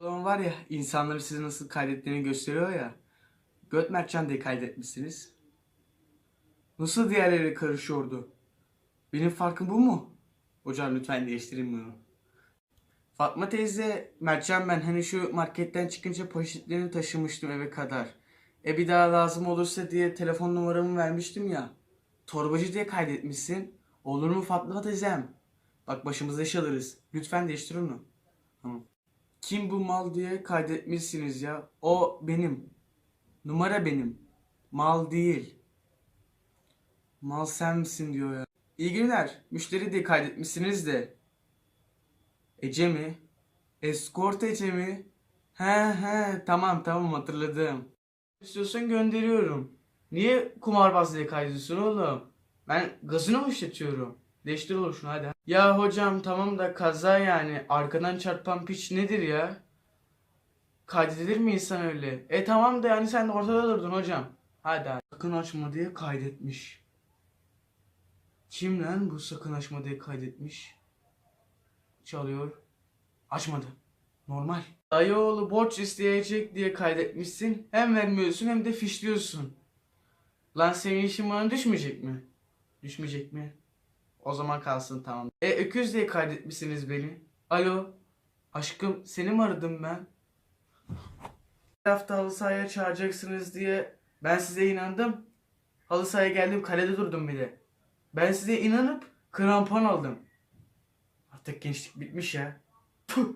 Ulan var ya insanları sizi nasıl kaydettiğini gösteriyor ya. Göt Mertcan diye kaydetmişsiniz. Nasıl diğerleri karışıyordu? Benim farkım bu mu? Hocam lütfen değiştirin bunu. Fatma teyze, Mertcan ben hani şu marketten çıkınca poşetlerini taşımıştım eve kadar. E bir daha lazım olursa diye telefon numaramı vermiştim ya. Torbacı diye kaydetmişsin. Olur mu Fatma teyzem? Bak başımıza iş alırız. Lütfen değiştir onu. Tamam. Kim bu mal diye kaydetmişsiniz ya. O benim. Numara benim. Mal değil. Mal sen misin diyor ya. İyi günler. Müşteri diye kaydetmişsiniz de. Ece mi? Escort Ece mi? He he tamam tamam hatırladım. İstiyorsan gönderiyorum. Niye kumarbaz diye kaydediyorsun oğlum? Ben gazino mu işletiyorum? Değiştir olur şunu hadi. Ya hocam tamam da kaza yani. Arkadan çarpan piç nedir ya? Kaydedilir mi insan öyle? E tamam da yani sen de ortada durdun hocam. Hadi hadi. Sakın açma diye kaydetmiş. Kim lan bu sakın açma diye kaydetmiş? Çalıyor. Açmadı. Normal. Dayıoğlu borç isteyecek diye kaydetmişsin. Hem vermiyorsun hem de fişliyorsun. Lan senin işin bana düşmeyecek mi? Düşmeyecek mi? O zaman kalsın tamam. E öküz diye kaydetmişsiniz beni. Alo. Aşkım seni mi aradım ben? Bir hafta halı sahaya çağıracaksınız diye ben size inandım. Halı sahaya geldim kalede durdum bir de. Ben size inanıp krampon aldım. Artık gençlik bitmiş ya. Puh.